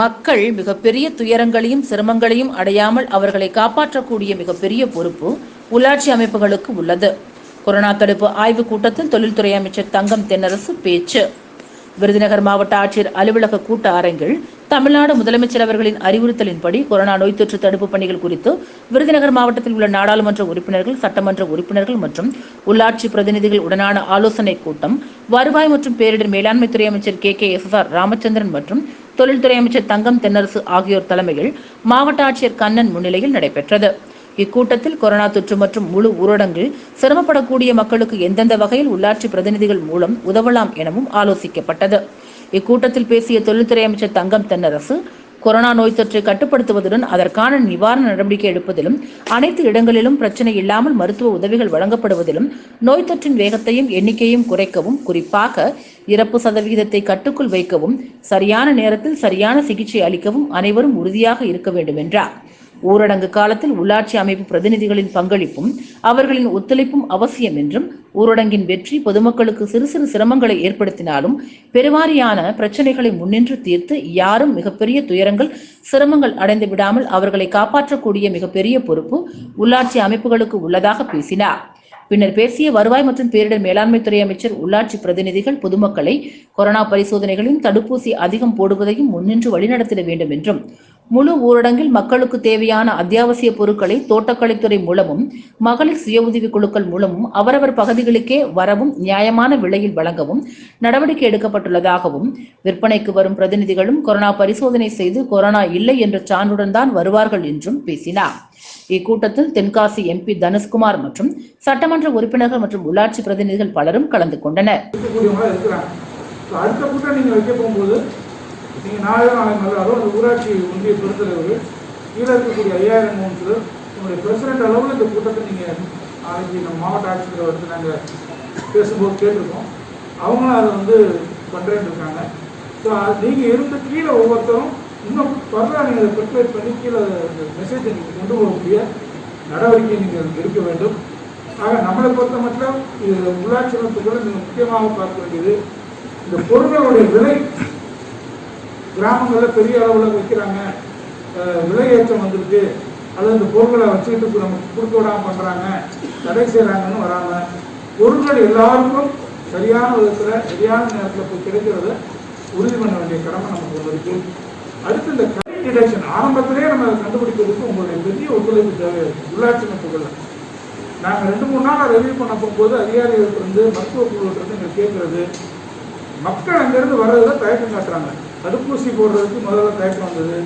மக்கள் மிகப்பெரிய துயரங்களையும் சிரமங்களையும் அடையாமல் அவர்களை காப்பாற்றக்கூடிய மிகப்பெரிய பொறுப்பு உள்ளாட்சி அமைப்புகளுக்கு உள்ளது. கொரோனா தடுப்பு ஆய்வுக் கூட்டத்தில் தொழில்துறை அமைச்சர் தங்கம் தென்னரசு பேச்சு. விருதுநகர் மாவட்ட ஆட்சியர் அலுவலக கூட்ட அரங்கில் தமிழ்நாடு முதலமைச்சர் அவர்களின் அறிவுறுத்தலின்படி கொரோனா நோய் தொற்று தடுப்பு பணிகள் குறித்து விருதுநகர் மாவட்டத்தில் உள்ள நாடாளுமன்ற உறுப்பினர்கள் சட்டமன்ற உறுப்பினர்கள் மற்றும் உள்ளாட்சி பிரதிநிதிகள் உடனான ஆலோசனைக் கூட்டம் வருவாய் மற்றும் பேரிடர் மேலாண்மைத்துறை அமைச்சர் K K S S R Ramachandran மற்றும் தொழில்துறை அமைச்சர் தங்கம் தென்னரசு ஆகியோர் தலைமையில் மாவட்ட ஆட்சியர் கண்ணன் முன்னிலையில் நடைபெற்றது. இக்கூட்டத்தில் கொரோனா தொற்று மற்றும் முழு ஊரடங்கில் சிரமப்படக்கூடிய மக்களுக்கு எந்தெந்த வகையில் உள்ளாட்சி பிரதிநிதிகள் மூலம் உதவலாம் எனவும் ஆலோசிக்கப்பட்டது. இக்கூட்டத்தில் பேசிய தொழில்துறை அமைச்சர் தங்கம் தென்னரசு கொரோனா நோய் தொற்றை கட்டுப்படுத்துவதுடன் அதற்கான நிவாரண நடவடிக்கை எடுப்பதிலும் அனைத்து இடங்களிலும் பிரச்சனை இல்லாமல் மருத்துவ உதவிகள் வழங்கப்படுவதிலும் நோய் தொற்றின் வேகத்தையும் எண்ணிக்கையும் குறைக்கவும் குறிப்பாக இறப்பு சதவிகிதத்தை கட்டுக்குள் வைக்கவும் சரியான நேரத்தில் சரியான சிகிச்சை அளிக்கவும் அனைவரும் உறுதியாக இருக்க வேண்டும் என்றார் ஊரடங்கு காலத்தில் உள்ளாட்சி அமைப்பு பிரதிநிதிகளின் பங்களிப்பும் அவர்களின் ஒத்துழைப்பும் அவசியம் என்றும் ஊரடங்கின் வெற்றி பொதுமக்களுக்கு சிறு சிறு சிரமங்களை ஏற்படுத்தினாலும் பெருவாரியான பிரச்சனைகளை முன்னின்று தீர்த்து யாரும் மிகப்பெரிய துயரங்கள் சிரமங்கள் அடைந்து விடாமல் அவர்களை காப்பாற்றக்கூடிய மிகப்பெரிய பொறுப்பு உள்ளாட்சி அமைப்புகளுக்கு உள்ளதாக பேசினார். பின்னர் பேசிய வருவாய் மற்றும் பேரிடர் மேலாண்மைத்துறை அமைச்சர் உள்ளாட்சி பிரதிநிதிகள் பொதுமக்களை கொரோனா பரிசோதனைகளையும் தடுப்பூசி அதிகம் போடுவதையும் முன்னின்று வழிநடத்திட வேண்டும் என்றும் முழு ஊரடங்கில் மக்களுக்கு தேவையான அத்தியாவசிய பொருட்களை தோட்டக்கலைத்துறை மூலமும் மகளிர் சுய உதவி குழுக்கள் மூலமும் அவரவர் பகுதிகளுக்கே வரவும் நியாயமான விலையில் வழங்கவும் நடவடிக்கை எடுக்கப்பட்டுள்ளதாகவும் விற்பனைக்கு வரும் பிரதிநிதிகளும் கொரோனா பரிசோதனை செய்து கொரோனா இல்லை என்ற சான்றுடன் தான் வருவார்கள் என்றும் பேசினார். இக்கூட்டத்தில் தென்காசி எம்பி தனுஷ்குமார் மற்றும் சட்டமன்ற உறுப்பினர்கள் மற்றும் உள்ளாட்சி பிரதிநிதிகள் பலரும் கலந்து கொண்டனர். நீங்கள் நாளை நாளை நல்லாலும் அந்த ஊராட்சி ஒன்றிய பெருந்தலைவர்கள் கீழே இருக்கக்கூடிய ஐயாயிரம் கவுன்சிலர் உங்களுடைய பிரசிடென்ட் அளவில் இந்த கூட்டத்தை நீங்கள் நாளைக்கு நம்ம மாவட்ட ஆட்சியரை வந்து நாங்கள் பேசும்போது கேட்டிருக்கோம். அவங்களும் அதை வந்து பண்ணுறேன்னு இருக்காங்க. ஸோ நீங்கள் இருந்த கீழே ஒவ்வொருத்தரும் இன்னும் ஃபர்தராக நீங்கள் அதை ப்ரிப்பேர் பண்ணி கீழே மெசேஜை நீங்கள் கொண்டு போகக்கூடிய நடவடிக்கை நீங்கள் எடுக்க வேண்டும். ஆக நம்மளை பொறுத்த மட்டும் இது உள்ளாட்சி அமைப்புகளை நீங்கள் முக்கியமாக பார்க்க வேண்டியது. இந்த பொருளுடைய விலை கிராமங்களில் பெரிய அளவில் வைக்கிறாங்க. விலையேற்றம் விலை ஏற்றம் வந்திருக்கு. அல்லது இந்த பொருட்களை வச்சுக்கிட்டு நமக்கு கொடுக்க விடாமல் பண்ணுறாங்க தடை செய்கிறாங்கன்னு வராமல் பொருட்கள் எல்லாருக்கும் சரியான விதத்தில் சரியான நேரத்தில் போய் கிடைக்கிறத உறுதி பண்ண வேண்டிய கடமை நமக்கு ஒன்று அடுத்து இந்த டிடெக்ஷன் ஆரம்பத்திலே நம்ம அதை கண்டுபிடிக்கிறதுக்கு உங்களுடைய பெரிய ஒத்துழைப்பு தேவை. உள்ளாட்சி அமைப்புகளில். நாங்கள் ரெண்டு மூணு நாள் ரிவ்யூ பண்ண போகும்போது அதிகாரிகள் இருந்து மருத்துவ குழுவிட்ட இருந்து எங்களுக்கு கேட்கறது மக்கள் அங்கேருந்து வர்றதுல தயக்கம் காட்டுறாங்க. தடுப்பூசி போடுறதுக்கு முதல்ல தயக்கம் வந்தது.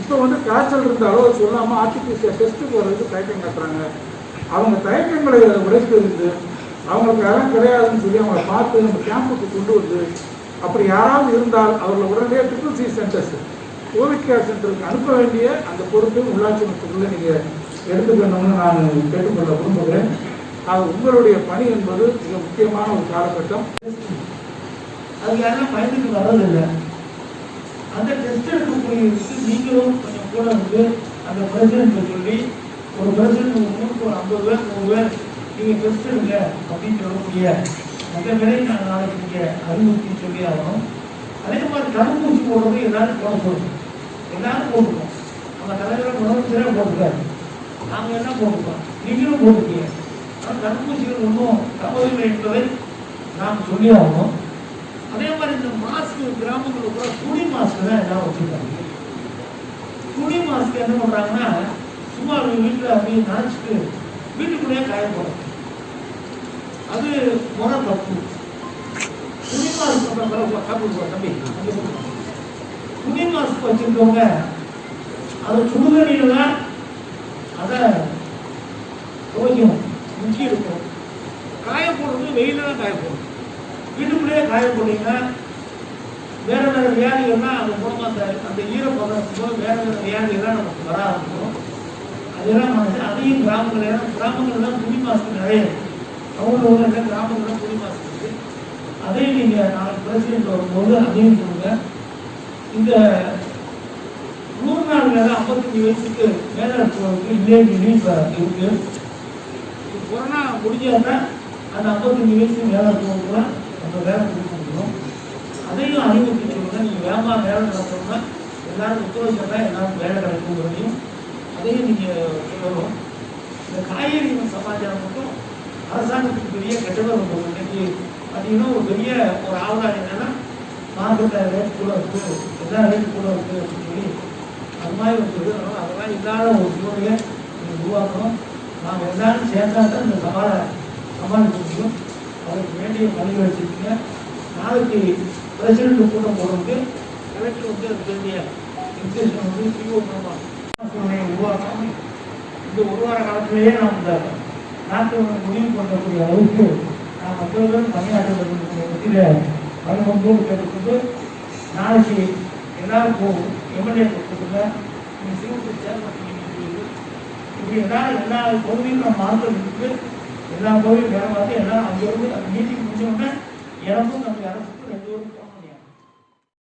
இப்போ வந்து காய்ச்சல் இருந்த அளவு சொல்லாமல் ஆர்டிபிசிஆர் டெஸ்ட்டுக்கு வர்றதுக்கு தயக்கம் காட்டுறாங்க. அவங்க தயக்கங்களை உடைத்திருந்து அவங்களுக்கு அதெல்லாம் கிடையாதுன்னு சொல்லி அவங்களை பார்த்து நம்ம கேம்புக்கு கொண்டு வந்து அப்படி யாராவது இருந்தால் அவர்களை உடனே triple C centres covid care சென்டருக்கு அனுப்ப வேண்டிய அந்த பொறுப்பை உள்ளாட்சி அமைப்புக்குள்ளே நீங்கள் எடுத்துக்கணும்னு நான் கேட்டுக்கொள்ள விரும்புகிறேன் அது உங்களுடைய பணி என்பது மிக முக்கியமான ஒரு காலகட்டம். அது யாரும் பயந்துக்கு வர்றதில்லை. அந்த டெஸ்ட் எடுக்கக்கூடியதுக்கு நீங்களும் கொஞ்சம் கூட வந்து அந்த பிரசிடென்ட்டை சொல்லி ஒரு பிரசிடென்ட் ஒரு நூறுக்கு ஒரு ஐம்பது பேர் நூறு பேர் நீங்கள் டெஸ்ட் எடுங்க அப்படின்னு சொல்லக்கூடிய அந்த வேலையை நாங்கள் நாளைக்கு நீங்கள் அறிவுறுத்தி சொல்லி ஆகணும். அதே மாதிரி தடுப்பூசி போடுறது எல்லாரும் போட சொல்லணும் எல்லாரும் போட்டுக்கோம் நம்ம தலைவரை முதலமைச்சரே போட்டுக்காரு. நாங்கள் என்ன போட்டுக்கோம் நீங்களும் போட்டுக்கீங்க. ஆனால் தடுப்பூசிகள் ஒன்றும் தவறில்லை என்பதை நாம் சொல்லி ஆகணும். இந்த மாஸ்க் கிராமங்களில் கூட துணி மாஸ்க் தான் எல்லாம் வச்சுருக்காங்க. துணி மாஸ்க் என்ன பண்ணுறாங்கன்னா சும்மா வீட்டில் அப்படியே நினச்சிட்டு வீட்டுக்குள்ளேயே காய போடுறாங்க அது முறை தப்பு. துணி மாஸ்க் பண்ணுற தம்பி. தம்பி துணி மாஸ்க் வச்சுருக்கவங்க அதை சுடுதண்ணியில் தான் அதை துவைக்கணும். முக்கியம் இருக்கும் காய போடுறது வெயில தான் காய போடணும். வீட்டுக்குள்ளேயே காய போட்டீங்கன்னா வேற வேற வியாதிகள்லாம் அது மூலமா அந்த அந்த ஈரப்பதம் போது வேற வேற வியாதிகள்லாம் நமக்கு வர ஆரம்பிக்கும். அதெல்லாம் வந்து அதையும் கிராமங்கள் ஏன்னா கிராமங்கள்லாம் துணி மாசத்துக்கு நிறைய அவங்க ஊரில் கிராமங்கள்லாம் துணி மாஸ்க் இருக்கு. அதையும் நீங்கள் நாளைக்கு பிரசிடென்ட் வரும்போது அதையும் கொடுங்க. இந்த நூறு நாள் வேலை ஐம்பத்தஞ்சு வயசுக்கு மேலே இருக்கிறவங்களுக்கு வில்லேஜ் இப்போ இருக்கு. கொரோனா முடிஞ்சாதான் அந்த ஐம்பத்தஞ்சு வயசு மேலே இருக்கிறவங்களாம் நம்ம வேலை அதையும் அறிவுறுத்தி நீங்கள் வேகமாக வேலை நடத்தணும்னா எல்லாரும் ஒத்துழைச்சா தான் எல்லாரும் வேலை கிடைக்குங்கிறதையும் அதையும் நீங்கள் சொல்லணும். இந்த காய்கறி சமாச்சாரம் மட்டும் அரசாங்கத்துக்கு பெரிய கெட்டதாக இருக்கும் இன்னைக்கு பார்த்தீங்கன்னா ஒரு பெரிய ஒரு ஆவணம் என்னன்னா மார்க்கெட்டில் ரேட் கூட இருக்குது எல்லா ரேட் கூட இருக்குது அப்படின்னு சொல்லி அது மாதிரி இருக்குது அதனால அதெல்லாம் இல்லாத ஒரு சூழ்நிலை நீங்கள் உருவாக்கணும். நாம் எல்லாரும் சேர்ந்தா தான் இந்த சவாலை சமாளிக்க முடியும். அதுக்கு வேண்டிய பணிகள் நாளைக்கு பிரசிடண்ட் கூட்டம் போகிறதுக்கு கலெக்டர் வந்து அதுக்கு வேண்டிய வந்து சிஓ மூலமாக சூழ்நிலையை உருவாக்கணும் இந்த ஒரு வார காலத்திலேயே நாம் இந்த நாட்டை முடிவு பண்ணக்கூடிய அளவுக்கு நாம் மக்களுடன் பேரும் பணியாற்ற வேண்டும் மத்தியில் கேட்டுக்கொண்டு நாளைக்கு எல்லாருக்கும் எம்எல்ஏ கொடுத்துருங்க நீங்கள் சிவப்பு சேர்மன் இப்படி எல்லா எல்லா பகுதியும் நம்ம மாற்றம் இருக்குது எல்லா பகுதியும் வேலை பார்த்து எல்லாம் அங்கே இருந்து அந்த மீட்டிங் முடிஞ்ச உடனே எனக்கும் நம்ம அரசுக்கும் ரெண்டு பேரும்